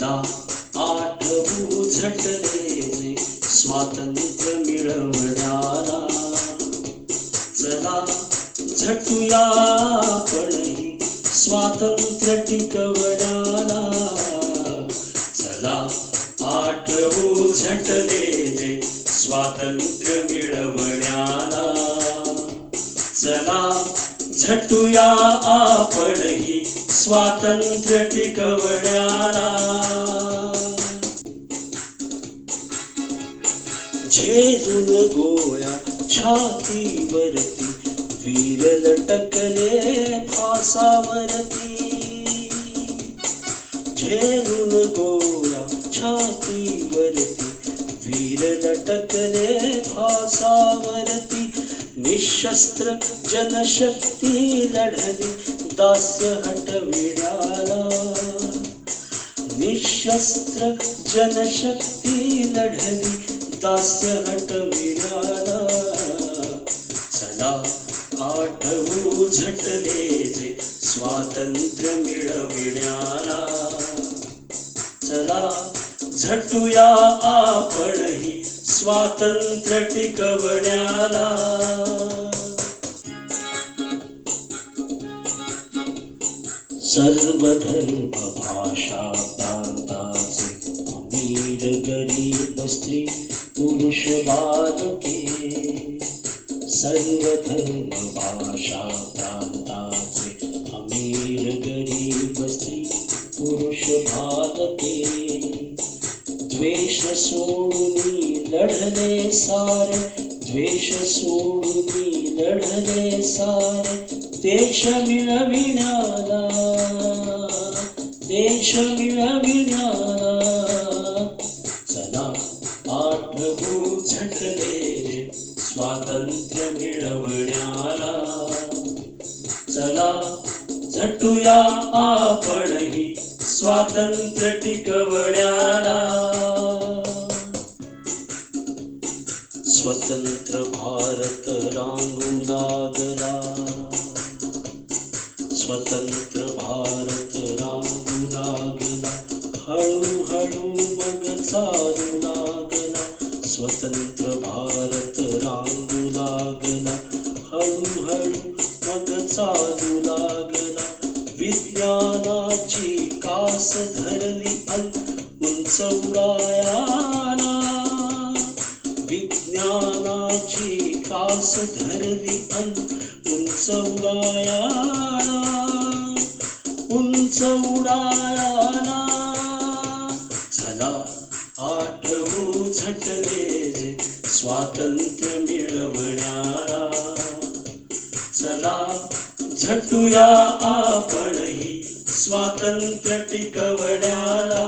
मला आठवू झट जे स्वातंत्र्य मिळवणारा. चला झटूया आपणही स्वातंत्र्य टिकवणारा. चला आठवू झटलेले स्वातंत्र्य मिळवण्याला चला झटूया आपणही स्वातंत्र्य टिकवण्याला. झेलून गोळ्या छातीवरती वीर लटकले फासावरती. झेलून गोळ्या छातीवरती वीर लटकले फासावरती. निशस्त्र जनशक्ती लढली दास्य हटविण्याला निशस्त्र जनशक्ती लढली दास्य हटविण्याला चला आठवू झटले जे स्वातंत्र्य मिळविण्याला. चला झटूया आपणही स्वातंत्र्य टिकवण्याला. सर्वधर्म भाषा प्रांताचे वीर गरीब स्त्री पुरुष बालके सर्वधर्म भाषा प्रांताचे द्वेष सोडून लढले सार द्वेष सोडून लढले सार देश मिळविणारा देश मिळविणारा. चला आठवू झटले स्वातंत्र्य मिळवण्याला. चला झटूया आपणही स्वातंत्र्य टिकवण्याला स्वतंत्र भारत रांगू लागला स्वतंत्र भारत रांगू लागला हळूहळू मग चालू लागला स्वतंत्र भारत रांगू लागला हळूहळू मग चालू लागला विज्ञानाची कास धरली अन उंच उडायाना विज्ञानाची कास धरली अन उंच उडायाना उंच उडायाना चला आठवू झटले स्वातंत्र्य मिळवण्याला चला झटूया आपणही स्वातंत्र्य टिकवण्याला.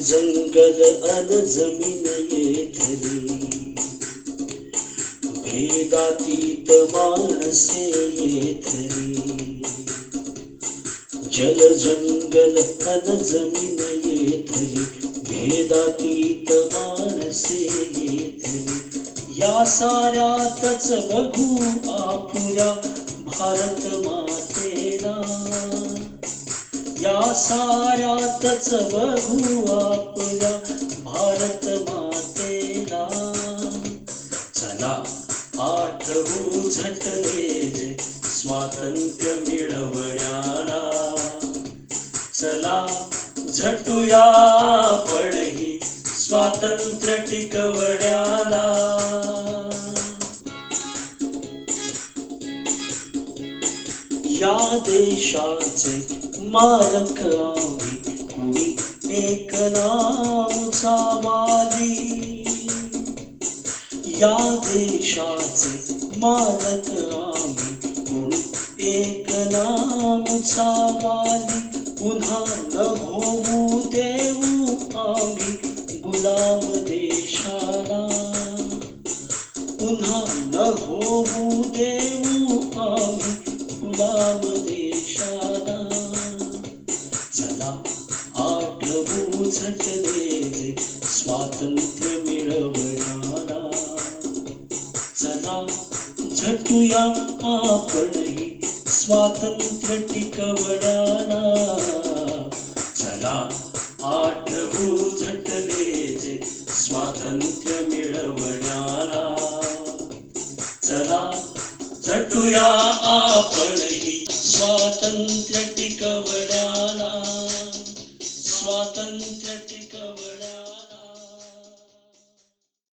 जंगल अन जमीन येथली भेदातीत माणसे येथली जल जंगल अन जमीन येथली भेदातीत मानसे या साऱ्यातच बघू आपुल्या भारत मातेला. या साऱ्यातच बघू आपल्या भारत मातेला. चला आठवू झटले स्वातंत्र्य मिळवण्याला. चला झटूया पड स्वातंत्र्य टिकवण्याला या देशाचे मालक आम्ही कोणी एक नामचा माली. या देशाचे मालक आम्ही कोणी एक नामचा माली. पुन्हा न होऊ देऊ आम्ही गुलाम देशाला. पुन्हा न होऊ देऊ आम्ही गुलाम देशाला. चला आठवू झटले स्वातंत्र्य मिळवणारा चला झटूया आपणही स्वातंत्र्य टिकवणारा चला चला झटूया आपणही स्वातंत्र्य टिकवण्याला